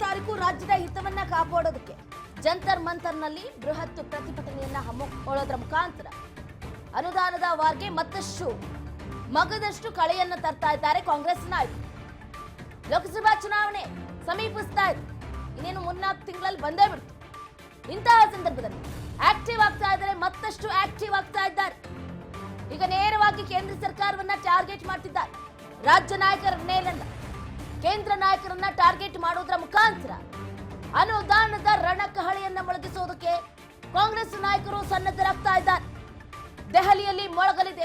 ತಾರೀಕು ರಾಜ್ಯದ ಹಿತವನ್ನ ಕಾಪಾಡೋದಕ್ಕೆ ಜಂತರ್ ಮಂತರ್ನಲ್ಲಿ ಬೃಹತ್ ಪ್ರತಿಭಟನೆಯನ್ನ ಹಮ್ಮಿಕೊಳ್ಳೋದ್ರ ಮುಖಾಂತರ ಅನುದಾನದ ವಾರ್ಗೆ ಮತ್ತಷ್ಟು ಮಗದಷ್ಟು ಕಳೆಯನ್ನ ತರ್ತಾ ಇದ್ದಾರೆ ಕಾಂಗ್ರೆಸ್ ನಾಯಕರು. ಲೋಕಸಭಾ ಚುನಾವಣೆ ಸಮೀಪಿಸ್ತಾ ಇದೆ. ಇನ್ನೇನು ಮೂರ್ನಾಲ್ಕು ತಿಂಗಳಲ್ಲಿ ಬಂದೇ ಬಿಡ್ತು. ಇಂತಹ ಸಂದರ್ಭದಲ್ಲಿ ಆಕ್ಟಿವ್ ಆಗ್ತಾ ಇದ್ದಾರೆ, ಮತ್ತಷ್ಟು ಆಕ್ಟಿವ್ ಆಗ್ತಾ ಇದ್ದಾರೆ. ಈಗ ನೇರವಾಗಿ ಕೇಂದ್ರ ಸರ್ಕಾರವನ್ನ ಟಾರ್ಗೆಟ್ ಮಾಡ್ತಿದ್ದಾರೆ. ರಾಜ್ಯ ನಾಯಕರ ನೇರನ್ನ ಕೇಂದ್ರ ನಾಯಕರನ್ನ ಟಾರ್ಗೆಟ್ ಮಾಡೋದ್ರ ಮುಖಾಂತರ ಅನುದಾನದ ರಣಕಹಳಿಯನ್ನ ಮೊಳಗಿಸೋದಕ್ಕೆ ಕಾಂಗ್ರೆಸ್ ನಾಯಕರು ಸನ್ನದ್ಧರಾಗ್ತಾ ಇದ್ದಾರೆ. ದೆಹಲಿಯಲ್ಲಿ ಮೊಳಗಲಿದೆ.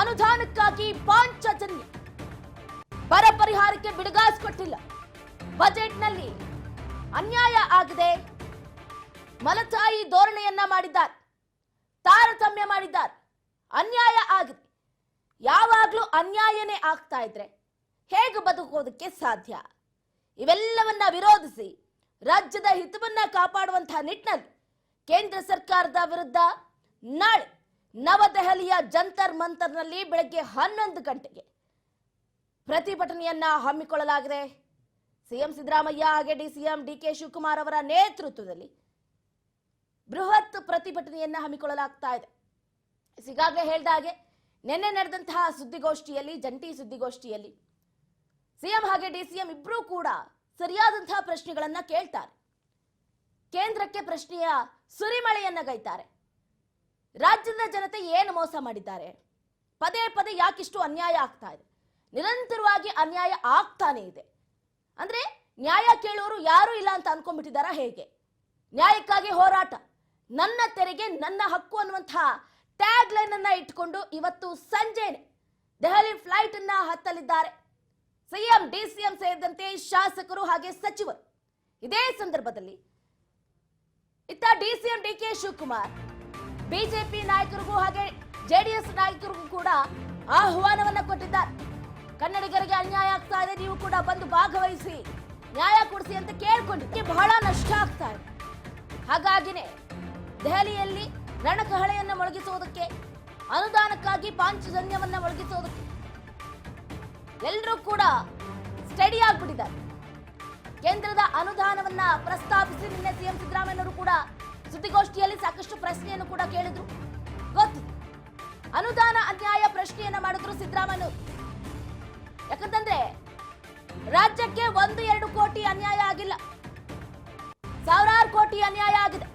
ಅನುದಾನಕ್ಕಾಗಿ ಪಾಂಚಜನ್ಯ. ಬರ ಪರಿಹಾರಕ್ಕೆ ಬಿಡುಗಾಸ್ ಕೊಟ್ಟಿಲ್ಲ ಬಜೆಟ್ನಲ್ಲಿ ಅನ್ಯಾಯ ಆಗಿದೆ. ಮಲತಾಯಿ ಧೋರಣೆಯನ್ನ ಮಾಡಿದ್ದಾರೆ. ತಾರತಮ್ಯ ಮಾಡಿದ್ದಾರೆ. ಅನ್ಯಾಯ ಆಗಿದೆ. ಯಾವಾಗ್ಲೂ ಅನ್ಯಾಯನೇ ಆಗ್ತಾ ಇದ್ರೆ ಹೇಗೆ ಬದುಕೋದಕ್ಕೆ ಸಾಧ್ಯ? ಇವೆಲ್ಲವನ್ನ ವಿರೋಧಿಸಿ ರಾಜ್ಯದ ಹಿತವನ್ನ ಕಾಪಾಡುವಂತಹ ನಿಟ್ಟಿನಲ್ಲಿ ಕೇಂದ್ರ ಸರ್ಕಾರದ ವಿರುದ್ಧ ನಾಳೆ ನವದೆಹಲಿಯ ಜಂತರ್ ಮಂತರ್ನಲ್ಲಿ ಬೆಳಗ್ಗೆ ಹನ್ನೊಂದು ಗಂಟೆಗೆ ಪ್ರತಿಭಟನೆಯನ್ನ ಹಮ್ಮಿಕೊಳ್ಳಲಾಗಿದೆ. ಸಿಎಂ ಸಿದ್ದರಾಮಯ್ಯ ಹಾಗೆ ಡಿಸಿಎಂ ಡಿಕೆ ಶಿವಕುಮಾರ್ ಅವರ ನೇತೃತ್ವದಲ್ಲಿ ಬೃಹತ್ ಪ್ರತಿಭಟನೆಯನ್ನ ಹಮ್ಮಿಕೊಳ್ಳಲಾಗ್ತಾ ಇದೆ. ಈಗಾಗಲೇ ಹೇಳ್ದ ಹಾಗೆ, ನಿನ್ನೆ ನಡೆದಂತಹ ಸುದ್ದಿಗೋಷ್ಠಿಯಲ್ಲಿ, ಜಂಟಿ ಸುದ್ದಿಗೋಷ್ಠಿಯಲ್ಲಿ ಸಿಎಂ ಹಾಗೆ ಡಿಸಿಎಂ ಇಬ್ಬರೂ ಕೂಡ ಸರಿಯಾದಂತಹ ಪ್ರಶ್ನೆಗಳನ್ನ ಕೇಳ್ತಾರೆ. ಕೇಂದ್ರಕ್ಕೆ ಪ್ರಶ್ನೆಯ ಸುರಿಮಳೆಯನ್ನ ಗೈತಾರೆ. ರಾಜ್ಯದ ಜನತೆ ಏನು ಮೋಸ ಮಾಡಿದ್ದಾರೆ? ಪದೇ ಪದೇ ಯಾಕಿಷ್ಟು ಅನ್ಯಾಯ ಆಗ್ತಾ ಇದೆ? ನಿರಂತರವಾಗಿ ಅನ್ಯಾಯ ಆಗ್ತಾನೆ ಇದೆ. ಅಂದ್ರೆ ನ್ಯಾಯ ಕೇಳೋರು ಯಾರು ಇಲ್ಲ ಅಂತ ಅನ್ಕೊಂಡ್ಬಿಟ್ಟಿದಾರಾ ಹೇಗೆ? ನ್ಯಾಯಕ್ಕಾಗಿ ಹೋರಾಟ. ನನ್ನ ತೆರಿಗೆ, ನನ್ನ ಹಕ್ಕು ಅನ್ನುವಂತಹ ಟ್ಯಾಗ್ ಲೈನ್ ಅನ್ನ ಇಟ್ಕೊಂಡು ಇವತ್ತು ಸಂಜೆನೆ ದೆಹಲಿ ಫ್ಲೈಟ್ ಅನ್ನ ಹತ್ತಲಿದ್ದಾರೆ. ಸಿಎಂ, ಡಿಸಿಎಂ ಸೇರಿದಂತೆ ಶಾಸಕರು ಹಾಗೆ ಸಚಿವರು. ಇದೇ ಸಂದರ್ಭದಲ್ಲಿ ಇತ್ತ ಡಿಸಿಎಂ ಡಿಕೆ ಶಿವಕುಮಾರ್, ಬಿಜೆಪಿ ನಾಯಕರಿಗೂ ಹಾಗೆ ಜೆಡಿಎಸ್ ನಾಯಕರಿಗೂ ಕೂಡ ಆಹ್ವಾನವನ್ನ ಕೊಟ್ಟಿದ್ದಾರೆ. ಕನ್ನಡಿಗರಿಗೆ ಅನ್ಯಾಯ ಆಗ್ತಾ ಇದೆ, ನೀವು ಕೂಡ ಬಂದು ಭಾಗವಹಿಸಿ, ನ್ಯಾಯ ಕೊಡಿಸಿ ಅಂತ ಕೇಳ್ಕೊಂಡಿದ್ದಕ್ಕೆ ಬಹಳ ನಷ್ಟ ಆಗ್ತಾ ಇದೆ. ಹಾಗಾಗಿನೇ ದೆಹಲಿಯಲ್ಲಿ ರಣಕಹಳೆಯನ್ನು ಮೊಳಗಿಸುವುದಕ್ಕೆ ಅನುದಾನಕ್ಕಾಗಿ ಪಾಂಚಜನ್ಯವನ್ನ ಮೊಳಗಿಸುವುದಕ್ಕೆ ಎಲ್ಲರೂ ಕೂಡ ಸ್ಟಡಿ ಆಗ್ಬಿಟ್ಟಿದ್ದಾರೆ. ಕೇಂದ್ರದ ಅನುದಾನವನ್ನ ಪ್ರಸ್ತಾಪಿಸಿ ನಿನ್ನೆ ಸಿಎಂ ಸಿದ್ದರಾಮಯ್ಯನವರು ಕೂಡ ಸುದ್ದಿಗೋಷ್ಠಿಯಲ್ಲಿ ಸಾಕಷ್ಟು ಪ್ರಶ್ನೆಯನ್ನು ಕೂಡ ಕೇಳಿದ್ರು. ಗೊತ್ತು. ಅನುದಾನ ಅನ್ಯಾಯ ಪ್ರಶ್ನೆಯನ್ನ ಮಾಡಿದ್ರು ಸಿದ್ದರಾಮಯ್ಯ ಯಾಕಂತಂದ್ರೆ ರಾಜ್ಯಕ್ಕೆ ಒಂದು, ಎರಡು ಕೋಟಿ ಅನ್ಯಾಯ ಆಗಿಲ್ಲ. ಸಾವಿರಾರು ಕೋಟಿ ಅನ್ಯಾಯ ಆಗಿದೆ.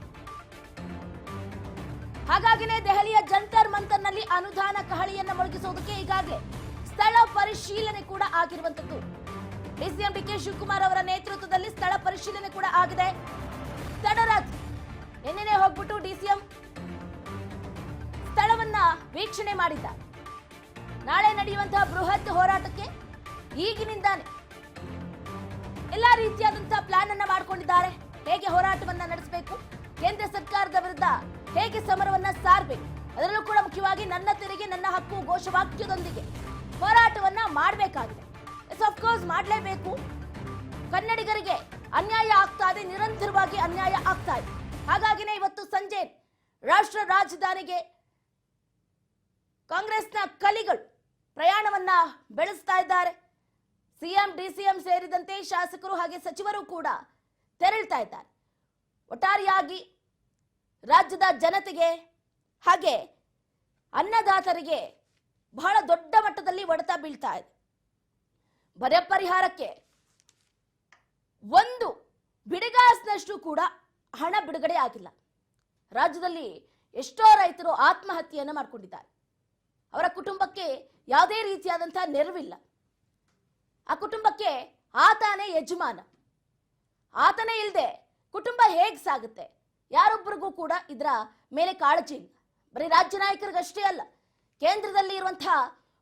ಹಾಗಾಗಿನೇ ದೆಹಲಿಯ ಜಂತರ್ ಮಂತರ್ನಲ್ಲಿ ಅನುದಾನ ಕಹಳಿಯನ್ನ ಮೊಳಗಿಸುವುದಕ್ಕೆ ಈಗಾಗಲೇ ಸ್ಥಳ ಪರಿಶೀಲನೆ ಕೂಡ ಆಗಿರುವಂತದ್ದು ಡಿಸಿಎಂ ಡಿಕೆ ಶಿವಕುಮಾರ್ ಅವರ ನೇತೃತ್ವದಲ್ಲಿ ಸ್ಥಳ ಪರಿಶೀಲನೆ ಕೂಡ ಆಗಿದೆ. ತಡರಾತ್ರಿ ನಿನ್ನೆನೆ ಹೋಗ್ಬಿಟ್ಟು ಡಿಸಿಎಂ ಸ್ಥಳವನ್ನ ವೀಕ್ಷಣೆ ಮಾಡಿದ್ದ ನಾಳೆ ನಡೆಯುವಂತಹ ಬೃಹತ್ ಹೋರಾಟಕ್ಕೆ ಈಗಿನಿಂದಾನೆ ಎಲ್ಲಾ ರೀತಿಯಾದಂತಹ ಪ್ಲಾನ್ ಅನ್ನ ಮಾಡಿಕೊಂಡಿದ್ದಾರೆ. ಹೇಗೆ ಹೋರಾಟವನ್ನ ನಡೆಸಬೇಕು, ಕೇಂದ್ರ ಸರ್ಕಾರದ ವಿರುದ್ಧ ಹೇಗೆ ಸಮರವನ್ನ ಸಾರಬೇಕು, ಅದರಲ್ಲೂ ಕೂಡ ಮುಖ್ಯವಾಗಿ ನನ್ನ ತೆರಿಗೆ, ನನ್ನ ಹಕ್ಕು, ಘೋಷವಾಕ್ಯದೊಂದಿಗೆ. ಹೋರಾಟವನ್ನ ಮಾಡಬೇಕಾಗಿದೆ. ಕೋರ್ಸ್ ಮಾಡಲೇಬೇಕು. ಕನ್ನಡಿಗರಿಗೆ ಅನ್ಯಾಯ ಆಗ್ತಾ ಇದೆ, ನಿರಂತರವಾಗಿ ಅನ್ಯಾಯ ಆಗ್ತಾ ಇದೆ. ಹಾಗಾಗಿನೇ ಇವತ್ತು ಸಂಜೆ ರಾಷ್ಟ್ರ ರಾಜಧಾನಿಗೆ ಕಾಂಗ್ರೆಸ್ನ ಕಲಿಗಳು ಪ್ರಯಾಣವನ್ನ ಬೆಳೆಸ್ತಾ ಇದ್ದಾರೆ. ಸಿಎಂ, ಡಿಸಿಎಂ ಸೇರಿದಂತೆ ಶಾಸಕರು ಹಾಗೆ ಸಚಿವರು ಕೂಡ ತೆರಳ್ತಾ ಇದ್ದಾರೆ. ಒಟ್ಟಾರೆಯಾಗಿ ರಾಜ್ಯದ ಜನತೆಗೆ ಹಾಗೆ ಅನ್ನದಾತರಿಗೆ ಬಹಳ ದೊಡ್ಡ ಮಟ್ಟದಲ್ಲಿ ಒಡೆತ ಬೀಳ್ತಾ ಇದೆ. ಬರೆ ಪರಿಹಾರಕ್ಕೆ ಒಂದು ಬಿಡಿಗಾಸ್ನಷ್ಟು ಕೂಡ ಹಣ ಬಿಡುಗಡೆ ಆಗಿಲ್ಲ. ರಾಜ್ಯದಲ್ಲಿ ಎಷ್ಟೋ ರೈತರು ಆತ್ಮಹತ್ಯೆಯನ್ನು ಮಾಡಿಕೊಂಡಿದ್ದಾರೆ. ಅವರ ಕುಟುಂಬಕ್ಕೆ ಯಾವುದೇ ರೀತಿಯಾದಂತಹ ನೆರವಿಲ್ಲ. ಆ ಕುಟುಂಬಕ್ಕೆ ಆತನೇ ಯಜಮಾನ. ಆತನೇ ಇಲ್ಲದೆ ಕುಟುಂಬ ಹೇಗ್ ಸಾಗುತ್ತೆ? ಯಾರೊಬ್ಬರಿಗೂ ಕೂಡ ಇದರ ಮೇಲೆ ಕಾಳಜಿ ಇಲ್ಲ. ಬರೀ ರಾಜ್ಯ ನಾಯಕರಿಗಷ್ಟೇ ಅಲ್ಲ ಕೇಂದ್ರದಲ್ಲಿ ಇರುವಂತಹ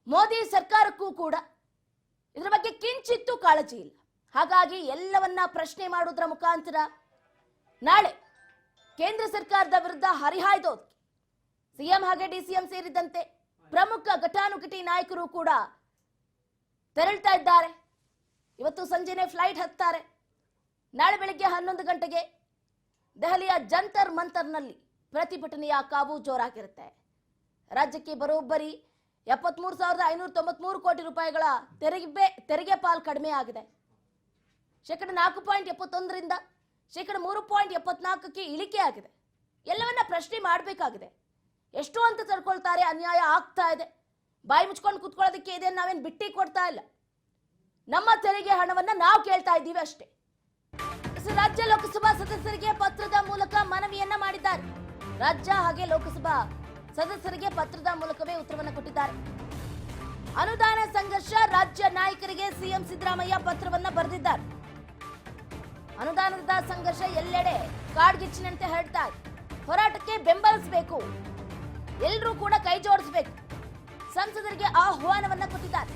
ಮೋದಿ ಸರ್ಕಾರಕ್ಕೂ ಕೂಡ ಇದರ ಬಗ್ಗೆ ಕಿಂಚಿತ್ತೂ ಕಾಳಜಿ ಇಲ್ಲ. ಹಾಗಾಗಿ ಎಲ್ಲವನ್ನ ಪ್ರಶ್ನೆ ಮಾಡೋದ್ರ ಮುಖಾಂತರ ನಾಳೆ ಕೇಂದ್ರ ಸರ್ಕಾರದ ವಿರುದ್ಧ ಹರಿಹಾಯ್ದೋದು ಸಿಎಂ ಹಾಗೆ ಡಿಸಿಎಂ ಸೇರಿದಂತೆ ಪ್ರಮುಖ ಘಟಾನುಘಟಿ ನಾಯಕರು ಕೂಡ ತೆರಳ್ತಾ ಇದ್ದಾರೆ. ಇವತ್ತು ಸಂಜೆನೆ ಫ್ಲೈಟ್ ಹತ್ತಾರೆ ನಾಳೆ ಬೆಳಗ್ಗೆ ಹನ್ನೊಂದು ಗಂಟೆಗೆ ದೆಹಲಿಯ ಜಂತರ್ ಮಂತರ್ನಲ್ಲಿ ಪ್ರತಿಭಟನೆಯ ಕಾವು ಜೋರಾಗಿರುತ್ತೆ. ರಾಜ್ಯಕ್ಕೆ ಬರೋಬ್ಬರಿ ಎಪ್ಪತ್ಮೂರು ಸಾವಿರದ ಐನೂರ ತೊಂಬತ್ಮೂರು ಕೋಟಿ ರೂಪಾಯಿಗಳ ತೆರಿಗೆ ತೆರಿಗೆ ಪಾಲ್ ಕಡಿಮೆ ಆಗಿದೆ. ಶೇಕಡ ನಾಲ್ಕು ಪಾಯಿಂಟ್ ಎಪ್ಪತ್ತೊಂದರಿಂದ ಶೇಕಡ ಮೂರು ಪಾಯಿಂಟ್ ಎಪ್ಪತ್ನಾಲ್ಕಕ್ಕೆ ಇಳಿಕೆ ಆಗಿದೆ. ಎಲ್ಲವನ್ನ ಪ್ರಶ್ನೆ ಮಾಡಬೇಕಾಗಿದೆ. ಎಷ್ಟು ಅಂತ ತಡ್ಕೊಳ್ತಾರೆ ಅನ್ಯಾಯ ಆಗ್ತಾ ಇದೆ. ಬಾಯಿ ಮುಚ್ಕೊಂಡು ಕುತ್ಕೊಳ್ಳೋದಕ್ಕೆ ಇದೆ ನಾವೇನು ಬಿಟ್ಟಿ ಕೊಡ್ತಾ ಇಲ್ಲ. ನಮ್ಮ ತೆರಿಗೆ ಹಣವನ್ನು ನಾವು ಕೇಳ್ತಾ ಇದ್ದೀವಿ ಅಷ್ಟೇ. ರಾಜ್ಯ ಲೋಕಸಭಾ ಸದಸ್ಯರಿಗೆ ಪತ್ರದ ಮೂಲಕ ಮನವಿಯನ್ನ ಮಾಡಿದ್ದಾರೆ. ರಾಜ್ಯ ಹಾಗೆ ಲೋಕಸಭಾ ಸದಸ್ಯರಿಗೆ ಪತ್ರದ ಮೂಲಕವೇ ಉತ್ತರವನ್ನು ಕೊಟ್ಟಿದ್ದಾರೆ. ಅನುದಾನ ಸಂಘರ್ಷ ರಾಜ್ಯ ನಾಯಕರಿಗೆ ಸಿಎಂ ಸಿದ್ದರಾಮಯ್ಯ ಪತ್ರವನ್ನ ಬರೆದಿದ್ದಾರೆ. ಅನುದಾನದ ಸಂಘರ್ಷ ಎಲ್ಲೆಡೆ ಕಾಡ್ಗಿಚ್ಚಿನಂತೆ ಹರಡ್ತಾ ಹೋರಾಟಕ್ಕೆ ಬೆಂಬಲಿಸಬೇಕು. ಎಲ್ಲರೂ ಕೂಡ ಕೈ ಜೋಡಿಸಬೇಕು. ಸಂಸದರಿಗೆ ಆಹ್ವಾನವನ್ನ ಕೊಟ್ಟಿದ್ದಾರೆ.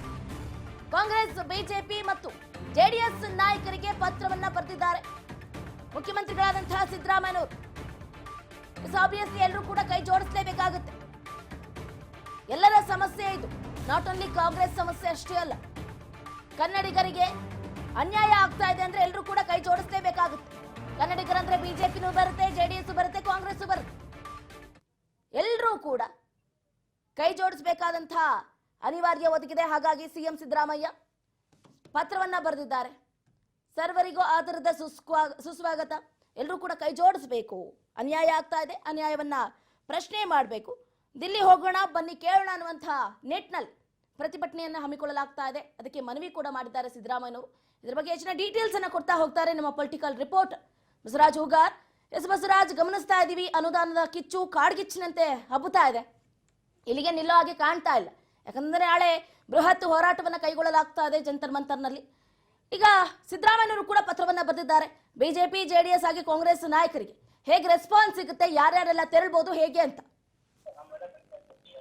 ಕಾಂಗ್ರೆಸ್, ಬಿಜೆಪಿ ಮತ್ತು ಜೆಡಿಎಸ್ ನಾಯಕರಿಗೆ ಪತ್ರವನ್ನ ಬರೆದಿದ್ದಾರೆ. ಮುಖ್ಯಮಂತ್ರಿಗಳಾದಂತಹ ಸಿದ್ದರಾಮಯ್ಯನವರು ಆಬ್ವಿಯಸ್ಲಿ ಎಲ್ಲರೂ ಕೂಡ ಕೈ ಜೋಡಿಸಲೇಬೇಕಾಗುತ್ತೆ. ಎಲ್ಲರ ಸಮಸ್ಯೆ ಇದು. ನಾಟ್ ಓನ್ಲಿ ಕಾಂಗ್ರೆಸ್ ಸಮಸ್ಯೆ ಅಷ್ಟೇ ಅಲ್ಲ. ಕನ್ನಡಿಗರಿಗೆ ಅನ್ಯಾಯ ಆಗ್ತಾ ಇದೆ ಅಂದ್ರೆ ಎಲ್ಲರೂ ಕೂಡ ಕೈ ಜೋಡಿಸಲೇಬೇಕಾಗುತ್ತೆ. ಕನ್ನಡಿಗರಂದ್ರೆ ಬಿಜೆಪಿನೂ ಬರುತ್ತೆ ಜೆಡಿಎಸ್ ಬರುತ್ತೆ ಕಾಂಗ್ರೆಸ್ ಬರುತ್ತೆ. ಎಲ್ಲರೂ ಕೂಡ ಕೈ ಜೋಡಿಸಬೇಕಾದಂತಹ ಅನಿವಾರ್ಯ ಒದಗಿದೆ. ಹಾಗಾಗಿ ಸಿಎಂ ಸಿದ್ದರಾಮಯ್ಯ ಪತ್ರವನ್ನ ಬರೆದಿದ್ದಾರೆ. ಸರ್ವರಿಗೂ ಆಧಾರದ ಸುಸ್ವಾ ಸುಸ್ವಾಗತ. ಎಲ್ಲರೂ ಕೂಡ ಕೈ ಜೋಡಿಸಬೇಕು. ಅನ್ಯಾಯ ಆಗ್ತಾ ಇದೆ, ಅನ್ಯಾಯವನ್ನ ಪ್ರಶ್ನೆ ಮಾಡಬೇಕು. ದಿಲ್ಲಿ ಹೋಗೋಣ, ಬನ್ನಿ ಕೇಳೋಣ ಅನ್ನುವಂಥ ನೆಟ್ನಲ್ಲಿ ಪ್ರತಿಭಟನೆಯನ್ನು ಹಮ್ಮಿಕೊಳ್ಳಲಾಗ್ತಾ ಇದೆ. ಅದಕ್ಕೆ ಮನವಿ ಕೂಡ ಮಾಡಿದ್ದಾರೆ ಸಿದ್ದರಾಮಯ್ಯನವರು. ಇದರ ಬಗ್ಗೆ ಹೆಚ್ಚಿನ ಡೀಟೇಲ್ಸ್ ಅನ್ನು ಕೊಡ್ತಾ ಹೋಗ್ತಾರೆ ನಮ್ಮ political report Basavaraj Hugar, yes Basavaraj ಗಮನಿಸ್ತಾ ಇದ್ದೀವಿ ಅನುದಾನದ ಕಿಚ್ಚು, ಕಾಡ್ಗಿಚ್ಚಿನಂತೆ ಹಬ್ಬುತ್ತಾ ಇದೆ. ಇಲ್ಲಿಗೆ ನಿಲ್ಲೋ ಹಾಗೆ ಕಾಣ್ತಾ ಇಲ್ಲ. ಯಾಕಂದ್ರೆ ನಾಳೆ ಬೃಹತ್ ಹೋರಾಟವನ್ನು ಕೈಗೊಳ್ಳಲಾಗ್ತಾ ಇದೆ ಜಂತರ್ ಮಂತರ್ನಲ್ಲಿ. ಈಗ ಸಿದ್ದರಾಮಯ್ಯವರು ಕೂಡ ಪತ್ರವನ್ನ ಬರೆದಿದ್ದಾರೆ. ಬಿಜೆಪಿ, ಜೆಡಿಎಸ್ ಆಗಿ ಕಾಂಗ್ರೆಸ್ ನಾಯಕರಿಗೆ ಹೇಗೆ ರೆಸ್ಪಾನ್ಸ್ ಸಿಗುತ್ತೆ, ಯಾರ್ಯಾರೆಲ್ಲ ತೆರಳ್ಬೋದು, ಹೇಗೆ ಅಂತ.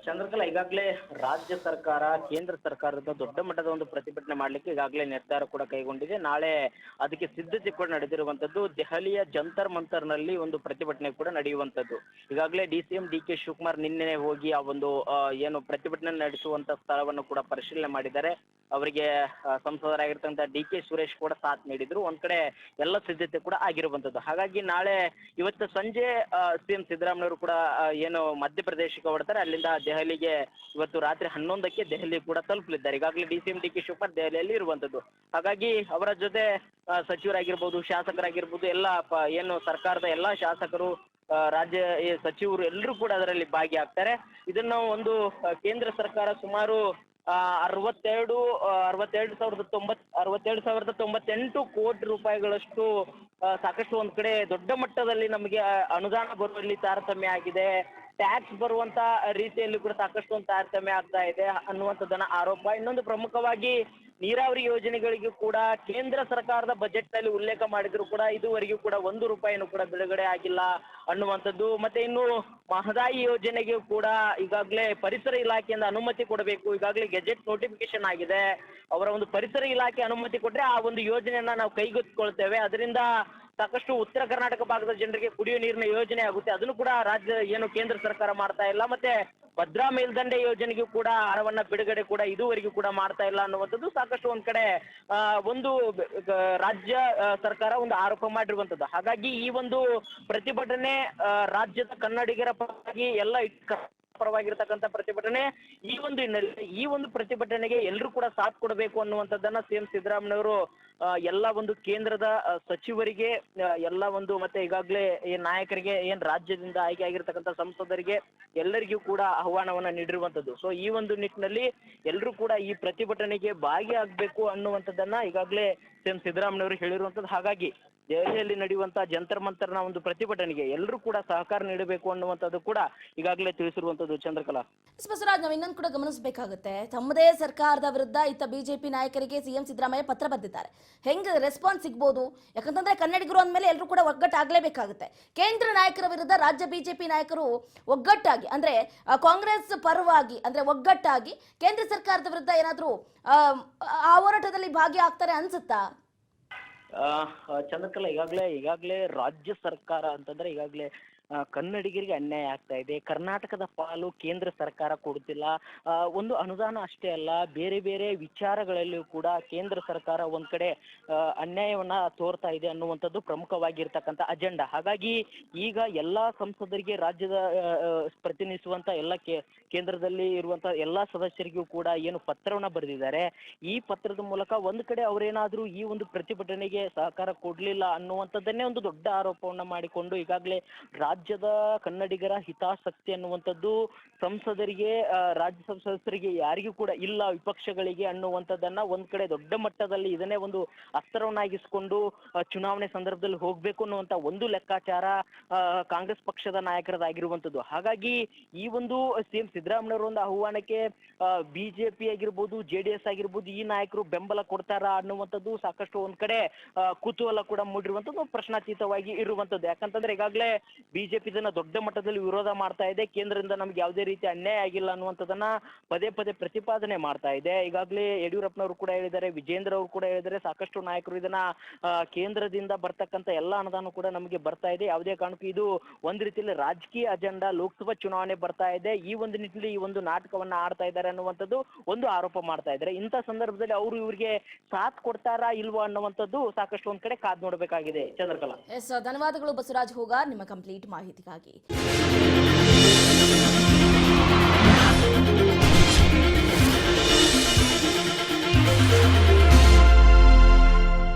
ಚಂದ್ರಕಲಾ ಈಗಾಗಲೇ ರಾಜ್ಯ ಸರ್ಕಾರ, ಕೇಂದ್ರ ಸರ್ಕಾರದ ದೊಡ್ಡ ಮಟ್ಟದ ಒಂದು ಪ್ರತಿಭಟನೆ ಮಾಡಲಿಕ್ಕೆ ಈಗಾಗಲೇ ನಿರ್ಧಾರ ಕೂಡ ಕೈಗೊಂಡಿದೆ. ನಾಳೆ ಅದಕ್ಕೆ ಸಿದ್ಧತೆ ಕೂಡ ನಡೆದಿರುವಂತದ್ದು ದೆಹಲಿಯ ಜಂತರ್ ಮಂತರ್ನಲ್ಲಿ ಒಂದು ಪ್ರತಿಭಟನೆ ಕೂಡ ನಡೆಯುವಂತದ್ದು. ಈಗಾಗಲೇ D C D K Shivakumar ನಿನ್ನೆ ಹೋಗಿ ಆ ಒಂದು ಏನು ಪ್ರತಿಭಟನೆ ನಡೆಸುವಂತ ಸ್ಥಳವನ್ನು ಕೂಡ ಪರಿಶೀಲನೆ ಮಾಡಿದ್ದಾರೆ. ಅವರಿಗೆ ಸಂಸದರಾಗಿರ್ತಕ್ಕಂಥ ಡಿ ಕೆ ಸುರೇಶ್ ಕೂಡ ಸಾಥ್ ನೀಡಿದ್ರು. ಒಂದ್ ಕಡೆ ಎಲ್ಲ ಸಿದ್ಧತೆ ಕೂಡ ಆಗಿರುವಂತದ್ದು. ಹಾಗಾಗಿ ನಾಳೆ ಇವತ್ತು ಸಂಜೆ ಸಿಎಂ ಸಿದ್ದರಾಮಯ್ಯವರು ಕೂಡ ಏನು ಮಧ್ಯಪ್ರದೇಶಕ್ಕೆ ಹೊರಡ್ತಾರೆ. ಅಲ್ಲಿಂದ ದೆಹಲಿಗೆ ಇವತ್ತು ರಾತ್ರಿ ಹನ್ನೊಂದಕ್ಕೆ ದೆಹಲಿ ಕೂಡ ತಲುಪಲಿದ್ದಾರೆ. ಈಗಾಗಲೇ D C D K Shivakumar ದೆಹಲಿಯಲ್ಲಿ ಇರುವಂತದ್ದು. ಹಾಗಾಗಿ ಅವರ ಜೊತೆ ಸಚಿವರಾಗಿರ್ಬೋದು, ಶಾಸಕರಾಗಿರ್ಬೋದು, ಎಲ್ಲ ಏನು ಸರ್ಕಾರದ ಎಲ್ಲಾ ಶಾಸಕರು ರಾಜ್ಯ ಸಚಿವರು ಎಲ್ಲರೂ ಕೂಡ ಅದರಲ್ಲಿ ಭಾಗಿಯಾಗ್ತಾರೆ. ಇದನ್ನ ಒಂದು ಕೇಂದ್ರ ಸರ್ಕಾರ ಸುಮಾರು ಅರವತ್ತೆರಡು ಅರವತ್ತೆರಡು ಸಾವಿರದ ತೊಂಬತ್, ಅರವತ್ತೆರಡು ಸಾವಿರದ ತೊಂಬತ್ತೆಂಟು ಕೋಟಿ ರೂಪಾಯಿಗಳಷ್ಟು ಸಾಕಷ್ಟು ಒಂದ್ ಕಡೆ ದೊಡ್ಡ ಮಟ್ಟದಲ್ಲಿ ನಮಗೆ ಅನುದಾನ ಬರುವಲ್ಲಿ ತಾರತಮ್ಯ ಆಗಿದೆ. ಟ್ಯಾಕ್ಸ್ ಬರುವಂತ ರೀತಿಯಲ್ಲಿ ಕೂಡ ಸಾಕಷ್ಟು ಒಂದು ತಾರತಮ್ಯ ಆಗ್ತಾ ಇದೆ ಅನ್ನುವಂಥದ್ದನ್ನ ಆರೋಪ. ಇನ್ನೊಂದು ಪ್ರಮುಖವಾಗಿ ನೀರಾವರಿ ಯೋಜನೆಗಳಿಗೂ ಕೂಡ ಕೇಂದ್ರ ಸರ್ಕಾರದ ಬಜೆಟ್ನಲ್ಲಿ ಉಲ್ಲೇಖ ಮಾಡಿದ್ರು ಕೂಡ ಇದುವರೆಗೂ ಕೂಡ ಒಂದು ರೂಪಾಯಿನೂ ಕೂಡ ಬಿಡುಗಡೆ ಆಗಿಲ್ಲ ಅನ್ನುವಂಥದ್ದು. ಮತ್ತೆ ಇನ್ನು ಮಹದಾಯಿ ಯೋಜನೆಗೂ ಕೂಡ ಈಗಾಗಲೇ ಪರಿಸರ ಇಲಾಖೆಯಿಂದ ಅನುಮತಿ ಕೊಡಬೇಕು. ಈಗಾಗಲೇ ಗೆಜೆಟ್ ನೋಟಿಫಿಕೇಶನ್ ಆಗಿದೆ. ಅವರ ಒಂದು ಪರಿಸರ ಇಲಾಖೆ ಅನುಮತಿ ಕೊಟ್ರೆ ಆ ಒಂದು ಯೋಜನೆಯನ್ನ ನಾವು ಕೈಗೆತ್ತಿಕೊಳ್ತೇವೆ. ಅದರಿಂದ ಸಾಕಷ್ಟು ಉತ್ತರ ಕರ್ನಾಟಕ ಭಾಗದ ಜನರಿಗೆ ಕುಡಿಯುವ ನೀರಿನ ಯೋಜನೆ ಆಗುತ್ತೆ. ಅದನ್ನು ಕೂಡ ರಾಜ್ಯ ಏನು ಕೇಂದ್ರ ಸರ್ಕಾರ ಮಾಡ್ತಾ ಇಲ್ಲ. ಮತ್ತೆ ಭದ್ರಾ ಮೇಲ್ದಂಡೆ ಯೋಜನೆಗೂ ಕೂಡ ಹಣವನ್ನ ಬಿಡುಗಡೆ ಕೂಡ ಇದುವರೆಗೂ ಕೂಡ ಮಾಡ್ತಾ ಇಲ್ಲ ಅನ್ನುವಂಥದ್ದು ಸಾಕಷ್ಟು ಒಂದ್ ಕಡೆ ಒಂದು ರಾಜ್ಯ ಸರ್ಕಾರ ಒಂದು ಆರೋಪ ಮಾಡಿರುವಂತದ್ದು ಹಾಗಾಗಿ ಈ ಒಂದು ಪ್ರತಿಭಟನೆ ರಾಜ್ಯದ ಕನ್ನಡಿಗರ ಪರವಾಗಿ ಎಲ್ಲ ಪರವಾಗಿರ್ತಕ್ಕಂಥ ಪ್ರತಿಭಟನೆ ಈ ಒಂದು ಹಿನ್ನೆಲೆ ಈ ಒಂದು ಪ್ರತಿಭಟನೆಗೆ ಎಲ್ಲರೂ ಕೂಡ ಸಾಥ್ ಕೊಡಬೇಕು ಅನ್ನುವಂಥದ್ದನ್ನ ಸಿ ಎಂ ಸಿದ್ದರಾಮಯ್ಯವರು ಎಲ್ಲ ಒಂದು ಕೇಂದ್ರದ ಸಚಿವರಿಗೆ ಎಲ್ಲ ಒಂದು ಮತ್ತೆ ಈಗಾಗಲೇ ಏನ್ ನಾಯಕರಿಗೆ, ಏನ್ ರಾಜ್ಯದಿಂದ ಆಯ್ಕೆ ಆಗಿರ್ತಕ್ಕಂಥ ಸಂಸದರಿಗೆ ಎಲ್ಲರಿಗೂ ಕೂಡ ಆಹ್ವಾನವನ್ನ ನೀಡಿರುವಂತದ್ದು ಸೊ ಈ ಒಂದು ನಿಟ್ಟಿನಲ್ಲಿ ಎಲ್ಲರೂ ಕೂಡ ಈ ಪ್ರತಿಭಟನೆಗೆ ಭಾಗಿಯಾಗಬೇಕು ಅನ್ನುವಂಥದ್ದನ್ನ ಈಗಾಗಲೇ ಸಿ ಎಂ ಸಿದ್ದರಾಮಯ್ಯವರು ಹೇಳಿರುವಂತದ್ದು ಹಾಗಾಗಿ ದೆಹಲಿಯಲ್ಲಿ ನಡೆಯುವಂತಹ ಜಂತರ್ ಮಂತರ್ನ ಒಂದು ಪ್ರತಿಭಟನೆಗೆ ಎಲ್ಲರೂ ಕೂಡ ಸಹಕಾರ ನೀಡಬೇಕು ಅನ್ನುವಂಥದ್ದು ಕೂಡ ಈಗಾಗಲೇ ತಿಳಿಸಿರುವಂತದ್ದು ಚಂದ್ರಕಲಾ. ಬಸವರಾಜ್ ನಾವು ಇನ್ನೊಂದು ಕೂಡ ಗಮನಿಸಬೇಕಾಗುತ್ತೆ. ತಮ್ಮದೇ ಸರ್ಕಾರದ ವಿರುದ್ಧ ಇತ್ತ ಬಿಜೆಪಿ ನಾಯಕರಿಗೆ ಸಿಎಂ ಸಿದ್ದರಾಮಯ್ಯ ಪತ್ರ ಬರೆದಿದ್ದಾರೆ. ಹೆಂಗ್ ರೆಸ್ಪಾನ್ಸ್ ಸಿಗ್ಬೋದು? ಯಾಕಂತಂದ್ರೆ ಕನ್ನಡಿಗರು ಅಂದ್ಮೇಲೆ ಎಲ್ಲರೂ ಕೂಡ ಒಗ್ಗಟ್ಟಾಗಲೇಬೇಕಾಗುತ್ತೆ. ಕೇಂದ್ರ ನಾಯಕರ ವಿರುದ್ಧ ರಾಜ್ಯ ಬಿಜೆಪಿ ನಾಯಕರು ಒಗ್ಗಟ್ಟಾಗಿ ಅಂದ್ರೆ ಕಾಂಗ್ರೆಸ್ ಪರವಾಗಿ ಅಂದ್ರೆ ಒಗ್ಗಟ್ಟಾಗಿ ಕೇಂದ್ರ ಸರ್ಕಾರದ ವಿರುದ್ಧ ಏನಾದರೂ ಆ ಹೋರಾಟದಲ್ಲಿ ಭಾಗಿಯಾಗ್ತಾರೆ ಅನ್ಸುತ್ತಾ? ಆ, ಆ, ಚಂದ್ರಕಲಾ ಈಗಾಗಲೇ ಈಗಾಗಲೇ ರಾಜ್ಯ ಸರ್ಕಾರ ಅಂತಂದ್ರೆ ಈಗಾಗಲೇ ಕನ್ನಡಿಗರಿಗೆ ಅನ್ಯಾಯ ಆಗ್ತಾ ಇದೆ. ಕರ್ನಾಟಕದ ಪಾಲು ಕೇಂದ್ರ ಸರ್ಕಾರ ಕೊಡುತ್ತಿಲ್ಲ. ಒಂದು ಅನುದಾನ ಅಷ್ಟೇ ಅಲ್ಲ, ಬೇರೆ ಬೇರೆ ವಿಚಾರಗಳಲ್ಲಿಯೂ ಕೂಡ ಕೇಂದ್ರ ಸರ್ಕಾರ ಒಂದ್ ಕಡೆ ಅನ್ಯಾಯವನ್ನ ತೋರ್ತಾ ಇದೆ ಅನ್ನುವಂಥದ್ದು ಪ್ರಮುಖವಾಗಿರ್ತಕ್ಕಂಥ ಅಜೆಂಡಾ. ಹಾಗಾಗಿ ಈಗ ಎಲ್ಲಾ ಸಂಸದರಿಗೆ ರಾಜ್ಯದ ಪ್ರತಿನಿಧಿಸುವಂತ ಎಲ್ಲ ಕೇಂದ್ರದಲ್ಲಿ ಇರುವಂತ ಎಲ್ಲಾ ಸದಸ್ಯರಿಗೂ ಕೂಡ ಏನು ಪತ್ರವನ್ನ ಬರೆದಿದ್ದಾರೆ. ಈ ಪತ್ರದ ಮೂಲಕ ಒಂದ್ ಕಡೆ ಅವರೇನಾದ್ರೂ ಈ ಒಂದು ಪ್ರತಿಭಟನೆಗೆ ಸಹಕಾರ ಕೊಡ್ಲಿಲ್ಲ ಅನ್ನುವಂಥದ್ದನ್ನೇ ಒಂದು ದೊಡ್ಡ ಆರೋಪವನ್ನ ಮಾಡಿಕೊಂಡು ಈಗಾಗಲೇ ರಾಜ್ಯದ ಕನ್ನಡಿಗರ ಹಿತಾಸಕ್ತಿ ಅನ್ನುವಂಥದ್ದು ಸಂಸದರಿಗೆ ರಾಜ್ಯ ಸದಸ್ಯರಿಗೆ ಯಾರಿಗೂ ಕೂಡ ಇಲ್ಲ. ವಿಪಕ್ಷಗಳಿಗೆ ಅನ್ನುವಂಥದ್ದನ್ನ ಒಂದ್ ಕಡೆ ದೊಡ್ಡ ಮಟ್ಟದಲ್ಲಿ ಇದನ್ನೇ ಒಂದು ಅಸ್ತ್ರವನ್ನಾಗಿಸಿಕೊಂಡು ಚುನಾವಣೆ ಸಂದರ್ಭದಲ್ಲಿ ಹೋಗ್ಬೇಕು ಅನ್ನುವಂತ ಒಂದು ಲೆಕ್ಕಾಚಾರ ಕಾಂಗ್ರೆಸ್ ಪಕ್ಷದ ನಾಯಕರದಾಗಿರುವಂಥದ್ದು. ಹಾಗಾಗಿ ಈ ಒಂದು ಸಿಎಂ ಸಿದ್ದರಾಮಯ್ಯವರ ಒಂದು ಆಹ್ವಾನಕ್ಕೆ ಬಿಜೆಪಿ ಆಗಿರ್ಬೋದು, ಜೆ ಡಿ ಎಸ್ ಆಗಿರ್ಬೋದು, ಈ ನಾಯಕರು ಬೆಂಬಲ ಕೊಡ್ತಾರಾ ಅನ್ನುವಂಥದ್ದು ಸಾಕಷ್ಟು ಒಂದ್ ಕಡೆ ಕುತೂಹಲ ಕೂಡ ಮೂಡಿರುವಂಥದ್ದು, ಪ್ರಶ್ನಾತೀತವಾಗಿ ಇರುವಂಥದ್ದು. ಯಾಕಂತಂದ್ರೆ ಈಗಾಗಲೇ ಬಿಜೆಪಿ ಇದನ್ನ ದೊಡ್ಡ ಮಟ್ಟದಲ್ಲಿ ವಿರೋಧ ಮಾಡ್ತಾ ಇದೆ. ಕೇಂದ್ರದಿಂದ ನಮ್ಗೆ ಯಾವುದೇ ರೀತಿ ಅನ್ಯಾಯ ಆಗಿಲ್ಲ ಅನ್ನುವಂಥದ್ದನ್ನ ಪದೇ ಪದೇ ಪ್ರತಿಪಾದನೆ ಮಾಡ್ತಾ ಇದೆ. ಈಗಾಗಲೇ ಯಡಿಯೂರಪ್ಪನವರು ಕೂಡ ಹೇಳಿದ್ದಾರೆ, ವಿಜೇಂದ್ರ ಅವರು ಕೂಡ ಹೇಳಿದ್ದಾರೆ. ಸಾಕಷ್ಟು ನಾಯಕರು ಇದನ್ನ ಕೇಂದ್ರದಿಂದ ಬರ್ತಕ್ಕಂಥ ಎಲ್ಲ ಅನುದಾನ ಕೂಡ ನಮಗೆ ಬರ್ತಾ ಇದೆ. ಯಾವುದೇ ಕಾರಣಕ್ಕೂ ಇದು ಒಂದ್ ರೀತಿಯಲ್ಲಿ ರಾಜಕೀಯ ಅಜೆಂಡಾ, ಲೋಕಸಭಾ ಚುನಾವಣೆ ಬರ್ತಾ ಇದೆ. ಈ ಒಂದು ನಿಟ್ಟಿನಲ್ಲಿ ಈ ಒಂದು ನಾಟಕವನ್ನ ಆಡ್ತಾ ಇದ್ದಾರೆ ಅನ್ನುವಂಥದ್ದು ಒಂದು ಆರೋಪ ಮಾಡ್ತಾ ಇದ್ದಾರೆ. ಇಂಥ ಸಂದರ್ಭದಲ್ಲಿ ಅವರು ಇವರಿಗೆ ಸಾಥ್ ಕೊಡ್ತಾರಾ ಇಲ್ವಾ ಅನ್ನುವಂಥದ್ದು ಸಾಕಷ್ಟು ಒಂದ್ ಕಡೆ ಕಾದ್ ನೋಡಬೇಕಾಗಿದೆ. ಚಂದ್ರಕಲಾ. ಧನ್ಯವಾದಗಳು ಬಸವರಾಜ್ ಹೋಗಾರ್. ನಿಮ್ಮ ಕಂಪ್ಲೀಟ್ ಮಾಹಿತಿಗಾಗಿ